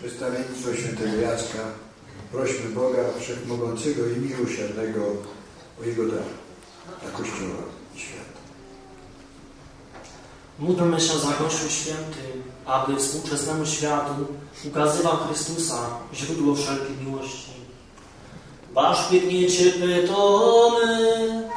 Przedstawieństwo świętego Jacka prośmy Boga Wszechmogącego i Miłosiernego o Jego dar dla Kościoła i świata. Módlmy się za Kościół Święty, aby współczesnemu światu ukazywał Chrystusa, źródło wszelkiej miłości. Wasz piękniecie pytamy,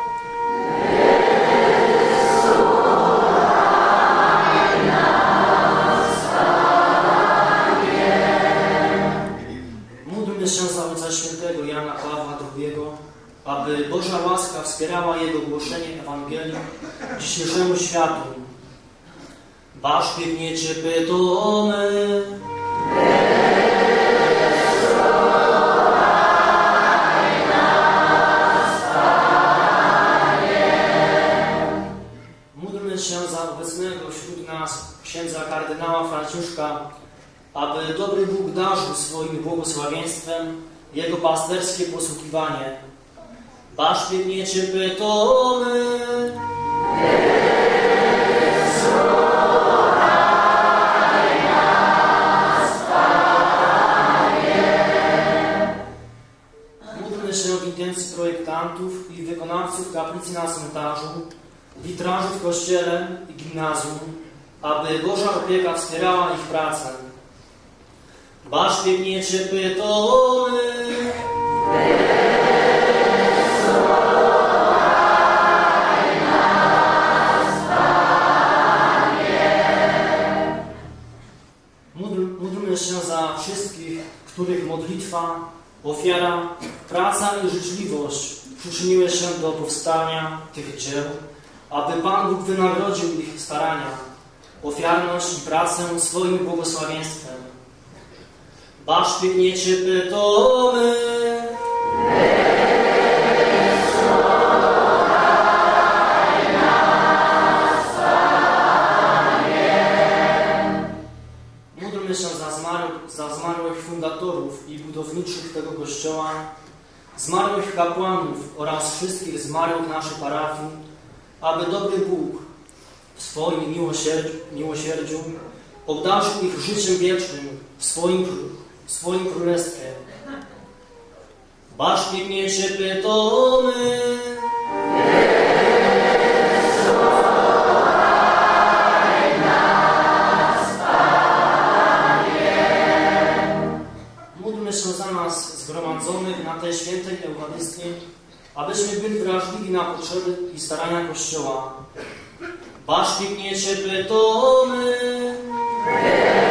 Módlmy się za Ojca Świętego Jana Pawła II, aby Boża łaska wspierała jego głoszenie Ewangelii dzisiejszemu światu. Wasz piękniecie pytamy, Módlmy się za obecnego wśród nas księdza kardynała Franciszka, aby dobry Bóg darzył swoim błogosławieństwem jego pasterskie posługiwanie. Módlmy się w intencji projektantów i wykonawców kaplicy na cmentarzu, witraży w kościele i gimnazjum, aby Boża opieka wspierała ich pracę. Wasz piękniecie pytamy, Módl, módlmy się za wszystkich, których modlitwa, ofiara, praca i życzliwość przyczyniły się do powstania tych dzieł, aby Pan Bóg wynagrodził ich starania, ofiarność i pracę swoim błogosławieństwem. Wasz piękniecie pytamy, Módlmy się za zmarłych, za zmarłych fundatorów i budowniczych tego kościoła, zmarłych kapłanów oraz wszystkich zmarłych naszej parafii, aby dobry Bóg w swoim miłosierdziu, miłosierdziu obdarzył ich życiem wiecznym w swoim, swoim Módlmy się za nas zgromadzonych na tej świętej Eucharystii, abyśmy byli wrażliwi na potrzeby i starania Kościoła. Wasz piękniecie pytamy, Może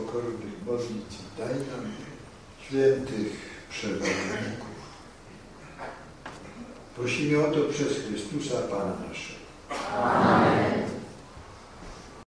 pokornych modlitw. Daj nam świętych przewodników. Prosimy o to przez Chrystusa Pana naszego. Amen.